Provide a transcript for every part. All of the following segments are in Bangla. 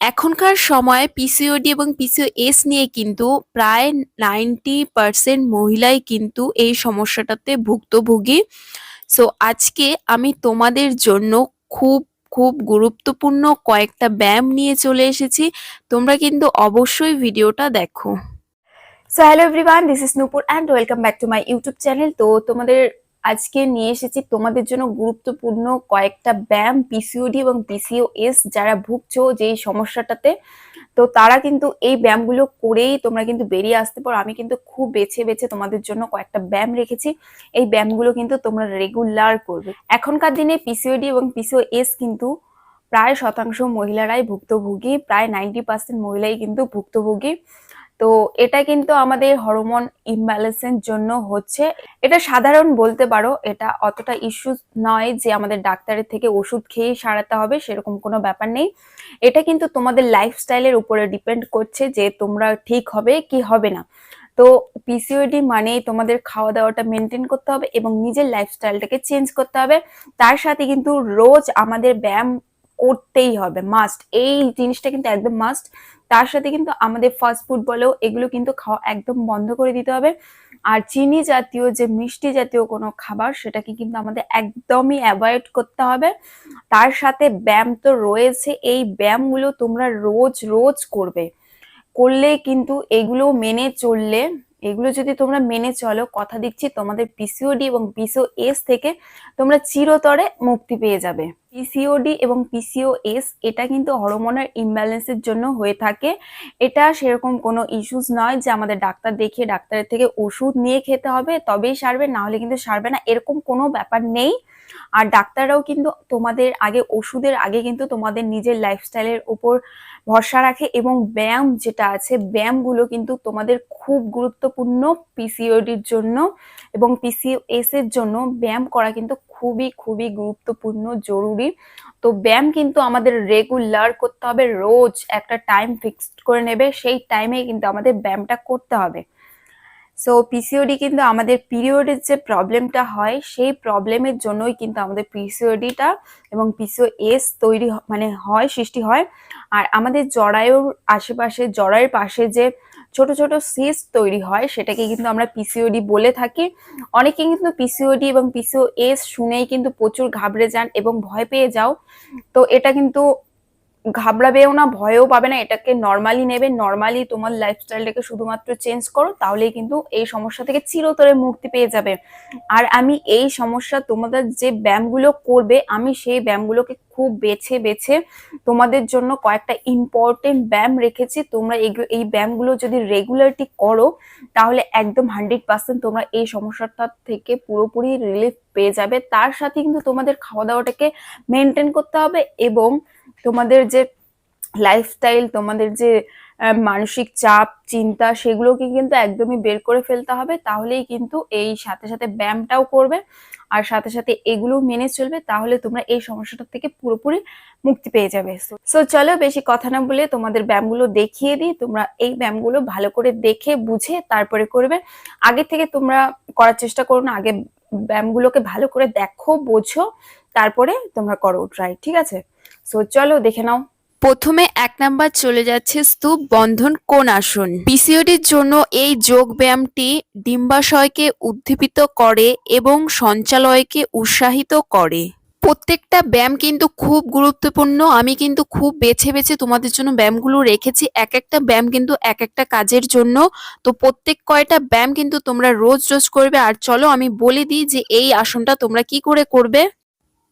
এখনকার সময়ে পিসিওডি এবং পিসিওএস নিয়ে কিন্তু প্রায় নাইনটি পার্সেন্ট মহিলাই কিন্তু এই সমস্যাটাতে ভুক্তভোগী। সো আজকে আমি তোমাদের জন্য খুব খুব গুরুত্বপূর্ণ কয়েকটা ব্যায়াম নিয়ে চলে এসেছি। তোমরা কিন্তু অবশ্যই ভিডিওটা দেখো। So hello everyone this is Nupur and welcome back to my YouTube channel তো তোমাদের আজকে নিয়ে এসেছি তোমাদের জন্য গুরুত্বপূর্ণ কয়েকটা ব্যায়াম পিসিওডি এবং পিসিওএস যারা ভুগছো যেই সমস্যাটাতে। তো তারা কিন্তু এই ব্যায়ামগুলো করেই তোমরা কিন্তু বেরিয়ে আসতে পারো। আমি কিন্তু খুব বেছে বেছে তোমাদের জন্য কয়েকটা ব্যায়াম রেখেছি। এই ব্যায়ামগুলো কিন্তু তোমরা রেগুলার করবে। এখনকার দিনে পিসিওডি এবং পিসিওএস কিন্তু প্রায় শতাংশ মহিলারাই ভুক্তভোগী, প্রায় নাইনটি পার্সেন্ট মহিলাই কিন্তু ভুক্তভোগী। তো এটা কিন্তু আমাদের হরমোন ইমব্যালেন্সের জন্য হচ্ছে। এটা সাধারণ বলতে পারো, এটা অতটা ইস্যু নয় যে আমাদের ডাক্তারের থেকে ওষুধ খেয়েই সারাতে হবে, সেরকম কোনো ব্যাপার নেই। এটা কিন্তু তোমাদের লাইফস্টাইলের উপরে ডিপেন্ড করছে যে তোমরা ঠিক হবে কি হবে না। তো পিসিওডি মানে তোমাদের খাওয়া দাওয়াটা মেনটেন করতে হবে এবং নিজের লাইফস্টাইলটাকে চেঞ্জ করতে হবে। তার সাথে কিন্তু রোজ আমাদের ব্যায়াম করতেই হবে মাস্ট এই জিনিসটা কিন্তু একদম মাস্ট তার সাথে কিন্তু আমাদের ফাস্ট ফুড বলেও এগুলো কিন্তু খাওয়া একদম বন্ধ করে দিতে হবে। আর চিনি জাতীয়, যে মিষ্টি জাতীয় কোনো খাবার, সেটাকে কিন্তু আমাদের একদমই অ্যাভয়েড করতে হবে। তার সাথে ব্যায়াম তো রয়েছে, এই ব্যায়ামগুলো তোমরা রোজ রোজ করবে। করলে কিন্তু এগুলো মেনে চললে এগুলো যদি তোমরা মেনে চলো, কথা দিচ্ছি, তোমাদের পিসিওডি এবং পিসিওএস থেকে তোমরা চিরতরে মুক্তি পেয়ে যাবে। পিসিওডি এবং পিসিওএস এটা কিন্তু হরমোনের ইমব্যালেন্সের জন্য হয়ে থাকে। এটা সেরকম কোনো ইস্যুস নয় যে আমাদের ডাক্তার দেখিয়ে ডাক্তারের থেকে ওষুধ নিয়ে খেতে হবে, তবেই সারবে, না হলে কিন্তু সারবে না, এরকম কোনো ব্যাপার নেই। আর ডাক্তাররাও কিন্তু তোমাদের আগে, ওষুধের আগে কিন্তু তোমাদের নিজের লাইফস্টাইলের উপর ভরসা রাখে এবং ব্যায়াম যেটা আছে, ব্যায়ামগুলো কিন্তু তোমাদের খুব গুরুত্বপূর্ণ পিসিওডির জন্য এবং পিসিওএস এর জন্য ব্যায়াম করা কিন্তু খুবই খুবই গুরুত্বপূর্ণ, জরুরি। তো ব্যায়াম কিন্তু আমাদের রেগুলার করতে হবে, রোজ একটা টাইম ফিক্সড করে নেবে, সেই টাইমে কিন্তু আমাদের ব্যায়ামটা করতে হবে। সো পিসিওডি কিন্তু আমাদের পিরিয়ডের যে প্রবলেমটা হয়, সেই প্রবলেমের জন্যই কিন্তু আমাদের পিসিওডিটা এবং পিসিওএস তৈরি মানে হয়, সৃষ্টি হয়। আর আমাদের জরায়ুর আশেপাশে, জরায়ের পাশে যে ছোট ছোট সিস্ট তৈরি হয়, সেটাকে কিন্তু আমরা পিসিওডি বলে থাকি। অনেকে কিন্তু পিসিওডি এবং পিসিওএস শুনেই কিন্তু প্রচুর ঘাবড়ে যান এবং ভয় পেয়ে যাও। তো এটা কিন্তু ঘাবড়াবেও না, ভয়ও পাবে না, এটাকে নর্মালি নেবে। নর্মালি তোমার লাইফস্টাইলটাকে শুধুমাত্র চেঞ্জ করো, তাহলেই কিন্তু এই সমস্যা থেকে চিরতরে মুক্তি পেয়ে যাবে। আর আমি এই সমস্যা তোমাদের যে ব্যায়ামগুলো করবে, আমি সেই ব্যায়ামগুলোকে খুব বেছে বেছে তোমাদের জন্য কয়েকটা ইম্পর্টেন্ট ব্যায়াম রেখেছি। তোমরা এই ব্যায়ামগুলো যদি রেগুলারটি করো, তাহলে একদম হান্ড্রেড পার্সেন্ট তোমরা এই সমস্যাটা থেকে পুরোপুরি রিলিফ পেয়ে যাবে। তার সাথে কিন্তু তোমাদের খাওয়া দাওয়াটাকে মেনটেন করতে হবে এবং তোমাদের যে লাইফস্টাইল তোমাদের যে মানসিক চাপ, চিন্তা, সেগুলোকে কিন্তু একদমই বের করে ফেলতে হবে। তাহলেই কিন্তু এই সাথে সাথে ব্যায়ামটাও করবে। আর সাথে সাথে এগুলো মেনে চলবে, তাহলে তোমরা এই সমস্যাটা থেকে পুরোপুরি মুক্তি পেয়ে যাবে। সো চলো বেশি কথা না বলে তোমাদের ব্যায়ামগুলো দেখিয়ে দিই। তোমরা এই ব্যায়ামগুলো ভালো করে দেখে, বুঝে তারপরে করবে। আগে থেকে তোমরা করার চেষ্টা করো না, আগে ব্যায়ামগুলোকে ভালো করে দেখো, বোঝো, তারপরে তোমরা করো ট্রাই ঠিক আছে? সো চলো দেখে নাও। প্রথমে এক নাম্বার চলে যাচ্ছে স্তূপ বন্ধন কোন আসন। পিসিওডির জন্য এই যোগ ব্যায়ামটি ডিম্বাশয়কে উদ্দীপিত করে এবং সঞ্চালয়কে উৎসাহিত করে। প্রত্যেকটা ব্যায়াম কিন্তু খুব গুরুত্বপূর্ণ। আমি কিন্তু খুব বেছে বেছে তোমাদের জন্য ব্যায়ামগুলো রেখেছি। এক একটা ব্যায়াম কিন্তু এক একটা কাজের জন্য। তো প্রত্যেক কয়টা ব্যায়াম কিন্তু তোমরা রোজ রোজ করবে। আর চলো আমি বলে দিই যে এই আসনটা তোমরা কি করে করবে?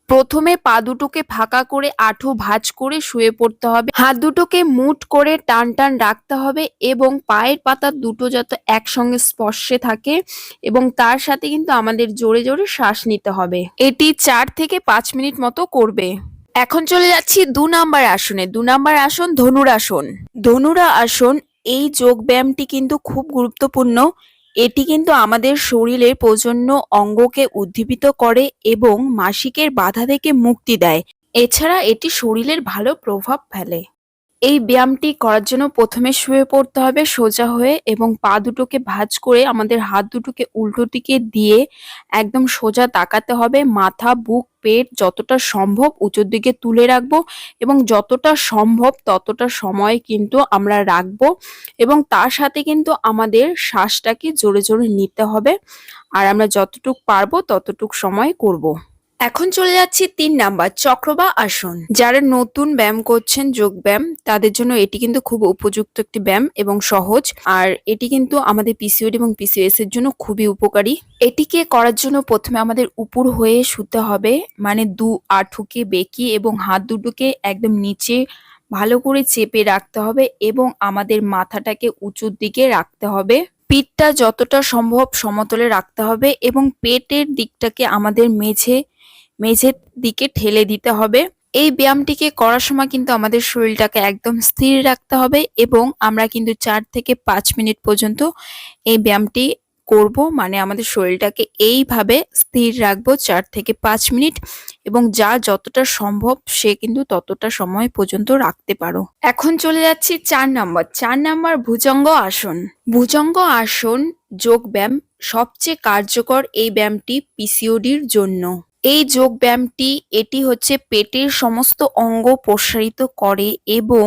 প্রথমে পা দুটোকে ফাঁকা করে আঠো ভাঁজ করে শুয়ে পড়তে হবে। হাত দুটোকে মুট করে টান টান রাখতে হবে এবং পায়ের পাতা দুটো যত একসঙ্গে স্পর্শে থাকে এবং তার সাথে কিন্তু আমাদের জোরে জোরে শ্বাস নিতে হবে। এটি চার থেকে পাঁচ মিনিট মতো করবে। এখন চলে যাচ্ছি দু নাম্বার আসনে। দু নাম্বার আসন ধনুরাসন। ধনুরা আসন এই যোগ ব্যায়ামটি কিন্তু খুব গুরুত্বপূর্ণ। এটি কিন্তু আমাদের শরীরের প্রজন্য অঙ্গকে উদ্দীপিত করে এবং মাসিকের বাধা থেকে মুক্তি দেয়। এছাড়া এটি শরীরের ভালো প্রভাব ফেলে। এই ব্যায়ামটি করার জন্য প্রথমে শুয়ে পড়তে হবে, সোজা হয়ে এবং পা দুটোকে ভাঁজ করে আমাদের হাত দুটোকে উল্টো দিকে দিয়ে একদম সোজা তাকাতে হবে মাথা, বুক, পেট যতটা সম্ভব উঁচুর দিকে তুলে রাখব এবং যতটা সম্ভব ততটা সময় কিন্তু আমরা রাখব এবং তার সাথে কিন্তু আমাদের শ্বাসটাকে জোরে জোরে নিতে হবে আর আমরা যতটুক পারব ততটুক সময় করব। এখন চলে যাচ্ছি তিন নাম্বার চক্র বা আসন। যারা নতুন ব্যায়াম করছেন যোগ ব্যায়াম, তাদের জন্য এটি কিন্তু খুব উপযুক্ত একটি ব্যায়াম এবং সহজ। আর এটি কিন্তু আমাদের পিসিওডি এবং পিসিওএস এর জন্য খুবই উপকারী। এটিকে করার জন্য প্রথমে আমাদের উপর হয়ে শুতে হবে মানে দু আঁঠুকে বেঁকি এবং হাত দুটোকে একদম নিচে ভালো করে চেপে রাখতে হবে এবং আমাদের মাথাটাকে উঁচুর দিকে রাখতে হবে। পিঠটা যতটা সম্ভব সমতলে রাখতে হবে এবং পেটের দিকটাকে আমাদের মেঝে মেঝের দিকে ঠেলে দিতে হবে। এই ব্যায়ামটিকে করার সময় কিন্তু আমাদের শরীরটাকে একদম স্থির রাখতে হবে এবং আমরা কিন্তু চার থেকে পাঁচ মিনিট পর্যন্ত এই ব্যায়ামটি করব। মানে আমাদের শরীরটাকে এইভাবে স্থির রাখব চার থেকে পাঁচ মিনিট এবং যা যতটা সম্ভব সে কিন্তু ততটা সময় পর্যন্ত রাখতে পারো। এখন চলে যাচ্ছি চার নম্বর। চার নম্বর ভুজঙ্গ আসন। ভুজঙ্গ আসন যোগ ব্যায়াম সবচেয়ে কার্যকর এই ব্যায়ামটি পিসিওডির জন্য। এই যোগ ব্যায়ামটি এটি হচ্ছে পেটের সমস্ত অঙ্গ প্রসারিত করে এবং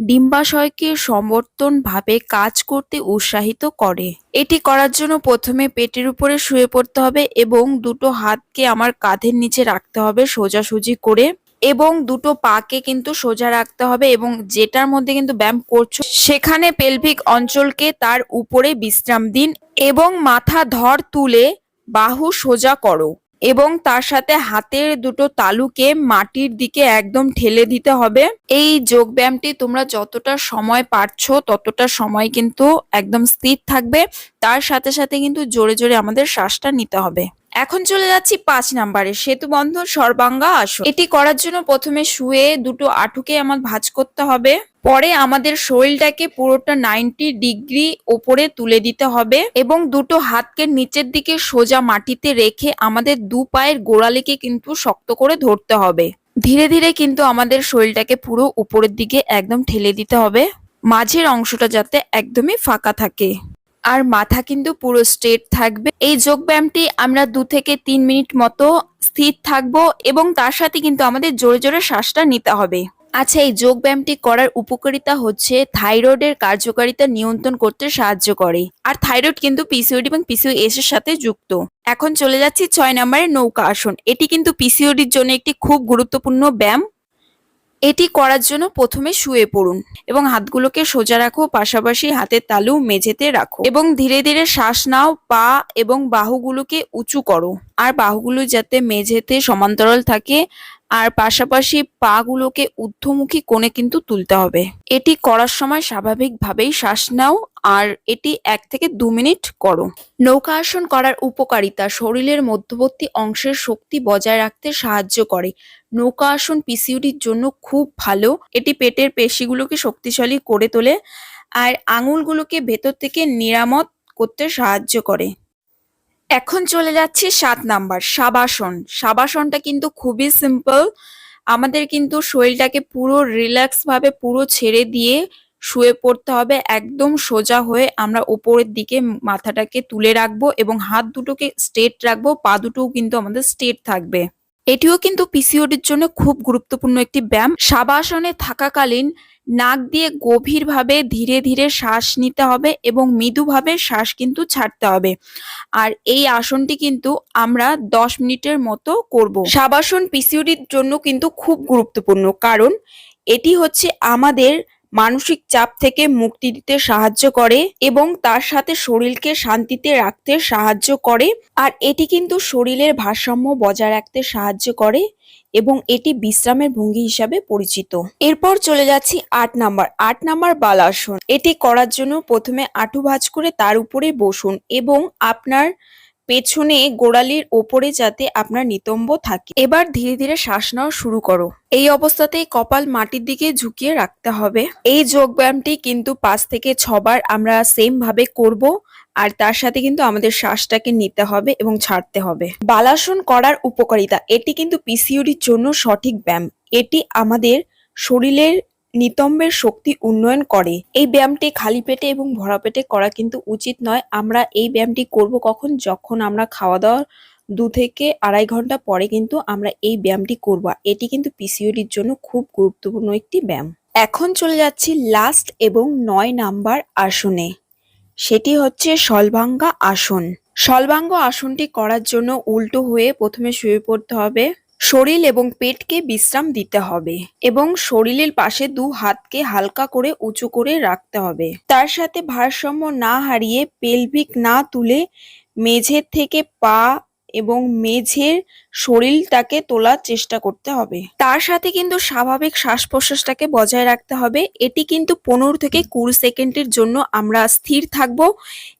ডিম্বাশয়কে সমর্থনভাবে কাজ করতে উৎসাহিত করে। এটি করার জন্য প্রথমে পেটের উপরে শুয়ে পড়তে হবে এবং দুটো হাতকে আমার কাঁধের নিচে রাখতে হবে সোজাসুজি করে এবং দুটো পাকে কিন্তু সোজা রাখতে হবে এবং যেটার মধ্যে কিন্তু ব্যায়াম করছ, সেখানে পেলভিক অঞ্চলকে তার উপরে বিশ্রাম দিন এবং মাথা ধর তুলে বাহু সোজা করো। এবং তার সাথে হাতের দুটো তালুকে মাটির দিকে একদম ঠেলে দিতে হবে। এই যোগ ব্যায়ামটি তোমরা যতটা সময় পারছ ততটা সময় কিন্তু একদম স্থির থাকবে। তার সাথে সাথে কিন্তু জোরে জোরে আমাদের শ্বাসটা নিতে হবে। এখন চলে যাচ্ছি পাঁচ নাম্বারে, সেতু বন্ধন সর্বাঙ্গা আসন। এটি করার জন্য প্রথমে শুয়ে দুটো আঁটুকে আমার ভাঁজ করতে হবে। পরে আমাদের শরীরটাকে পুরোটা নাইনটি ডিগ্রি ওপরে তুলে দিতে হবে এবং দুটো হাতকে নিচের দিকে সোজা মাটিতে রেখে আমাদের দু পায়ের গোড়ালিকে কিন্তু শক্ত করে ধরতে হবে। ধীরে ধীরে কিন্তু আমাদের শরীরটাকে পুরো উপরের দিকে একদম ঠেলে দিতে হবে। মাঝের অংশটা যাতে একদমই ফাঁকা থাকে। আর মাথা কিন্তু পুরো স্ট্রেট থাকবে। এই যোগ ব্যায়ামটি আমরা দু থেকে তিন মিনিট মতো স্থির থাকব এবং তার সাথে কিন্তু আমাদের জোরে জোরে শ্বাসটা নিতে হবে। আচ্ছা এই যোগ ব্যায়ামটি করার উপকারিতা হচ্ছে থাইরয়েডের কার্যকারিতা নিয়ন্ত্রণ করতে সাহায্য করে। আর থাইরয়েড কিন্তু পিসিওডি এবং পিসিওএস এর সাথে যুক্ত। এখন চলে যাচ্ছি ছয় নম্বরের নৌকা আসন। এটি কিন্তু পিসিওডির জন্য একটি খুব গুরুত্বপূর্ণ ব্যায়াম। এটি করার জন্য প্রথমে শুয়ে পড়ুন এবং হাতগুলোকে সোজা রাখো, পাশাপাশি হাতের তালু মেঝেতে রাখো এবং ধীরে ধীরে শ্বাস নাও, পা এবং বাহুগুলোকে উঁচু করো। আর বাহুগুলো যাতে মেঝেতে সমান্তরাল থাকে আর পাশাপাশি পা গুলোকে ঊর্ধ্বমুখী কোণে কিন্তু তুলতে হবে। এটি করার সময় স্বাভাবিকভাবেই শ্বাস নাও আর এটি এক থেকে দু মিনিট করো। নৌকা আসন করার উপকারিতা শরীরের মধ্যবর্তী অংশের শক্তি বজায় রাখতে সাহায্য করে। নৌকা আসন পিসিউডির জন্য খুব ভালো। এটি পেটের পেশিগুলোকে শক্তিশালী করে তোলে আর আঙুলগুলোকে ভেতর থেকে নিরামত করতে সাহায্য করে। এখন চলে যাচ্ছি সাত নাম্বার সাবাসন সাবাসনটা কিন্তু খুবই সিম্পল আমাদের কিন্তু শরীরটাকে পুরো রিল্যাক্স ভাবে পুরো ছেড়ে দিয়ে শুয়ে পড়তে হবে, একদম সোজা হয়ে আমরা ওপরের দিকে মাথাটাকে তুলে রাখব এবং হাত দুটোকে স্টেট রাখব, পা দুটোও কিন্তু আমাদের স্টেট থাকবে। এটিও কিন্তু পিসিওডির জন্য খুব গুরুত্বপূর্ণ একটি ব্যায়াম। সাবাসনে থাকাকালীন নাক দিয়ে গভীরভাবে ধীরে ধীরে শ্বাস নিতে হবে এবং মৃদুভাবে শ্বাস কিন্তু ছাড়তে হবে। আর এই আসনটি কিন্তু আমরা দশ মিনিটের মতো করব। সাবাসন পিসিওডির জন্য কিন্তু খুব গুরুত্বপূর্ণ, কারণ এটি হচ্ছে আমাদের মানসিক চাপ থেকে মুক্তি দিতে সাহায্য করে এবং তার সাথে শরীরকে শান্তিতে রাখতে সাহায্য করে। আর এটি কিন্তু শরীরের ভারসাম্য বজায় রাখতে সাহায্য করে এবং এটি বিশ্রামের ভঙ্গি হিসাবে পরিচিত। এরপর চলে যাচ্ছি আট নাম্বার। আট নাম্বার বালাসন। এটি করার জন্য প্রথমে আঁটু ভাঁজ করে তার উপরে বসুন এবং আপনার পেছনে গোড়ালির ওপরে যাতে আপনার নিতম্ব থাকে। এবার ধীরে ধীরে শ্বাস নেওয়া শুরু করো। এই অবস্থাতে কপাল মাটির দিকে ঝুঁকিয়ে রাখতে হবে। এই যোগ ব্যায়ামটি কিন্তু পাঁচ থেকে ছবার আমরা সেম ভাবে করব আর তার সাথে কিন্তু আমাদের শ্বাসটাকে নিতে হবে এবং ছাড়তে হবে। বালাসন করার উপকারিতা, এটি কিন্তু পিসিওডির জন্য সঠিক ব্যায়াম। এটি আমাদের শরীরের নিতম্বের শক্তি উন্নয়ন করে। এই ব্যায়ামটি খালি পেটে এবং ভরা পেটে করা কিন্তু উচিত নয়। আমরা এই ব্যায়ামটি করব কখন? যখন আমরা খাওয়া দাওয়া দু থেকে আড়াই ঘণ্টা পরে কিন্তু আমরা এই ব্যায়ামটি করব। এটি কিন্তু পিসিওডির জন্য খুব গুরুত্বপূর্ণ একটি ব্যায়াম। এখন চলে যাচ্ছি লাস্ট এবং নয় নাম্বার আসনে। সেটি হচ্ছে সলভাঙ্গা আসন। সলভাঙ্গ আসনটি করার জন্য উল্টো হয়ে প্রথমে শুয়ে পড়তে হবে। শরীর এবং পেটকে বিশ্রাম দিতে হবে এবং শরীরের পাশে দু হাতকে হালকা করে উঁচু করে রাখতে হবে। তার সাথে ভারসাম্য না হারিয়ে পেলভিক না তুলে মেঝের থেকে পা এবং মেঝের শরীরটাকে তোলার চেষ্টা করতে হবে। তার সাথে কিন্তু স্বাভাবিক শ্বাস প্রশ্বাসটাকে বজায় রাখতে হবে। এটি কিন্তু পনেরো থেকে কুড়ি সেকেন্ডের জন্য আমরা স্থির থাকব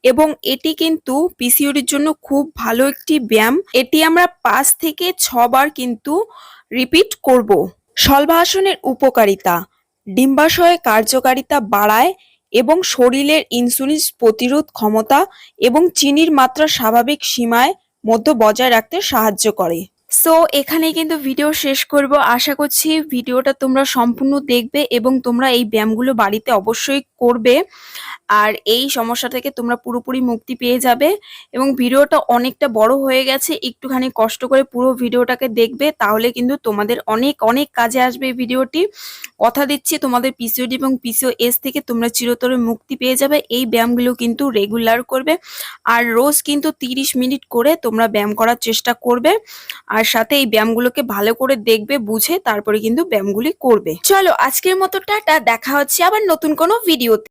এবং এটি কিন্তু পিসিওডির জন্য খুব ভালো একটি ব্যায়াম। এটি আমরা পাঁচ থেকে ছবার কিন্তু রিপিট করব। সলভাসনের উপকারিতা ডিম্বাশয়ের কার্যকারিতা বাড়ায় এবং শরীরের ইনসুলিন প্রতিরোধ ক্ষমতা এবং চিনির মাত্রা স্বাভাবিক সীমায় মধ্যে বজায় রাখতে সাহায্য করে। সো এখানেই কিন্তু ভিডিও শেষ করব। আশা করছি ভিডিওটা তোমরা সম্পূর্ণ দেখবে এবং তোমরা এই ব্যায়ামগুলো বাড়িতে অবশ্যই করবে। আর এই সমস্যা থেকে তোমরা পুরোপুরি মুক্তি পেয়ে যাবে এবং ভিডিওটা অনেকটা বড় হয়ে গেছে। একটুখানি কষ্ট করে পুরো ভিডিওটাকে দেখবে, তাহলে কিন্তু তোমাদের অনেক অনেক কাজে আসবে এই ভিডিওটি কথা দিচ্ছি, তোমাদের পিসিওডি এবং পিসিওএস থেকে তোমরা চিরতরে মুক্তি পেয়ে যাবে। এই ব্যায়ামগুলো কিন্তু রেগুলার করবে। আর রোজ কিন্তু তিরিশ মিনিট করে তোমরা ব্যায়াম করার চেষ্টা করবে। আর সাথে এই ব্যায়ামগুলোকে ভালো করে দেখবে, বুঝে তারপরে কিন্তু ব্যায়ামগুলি করবে। চলো আজকের মতো টাটা, দেখা হচ্ছে আবার নতুন কোনো ভিডিওতে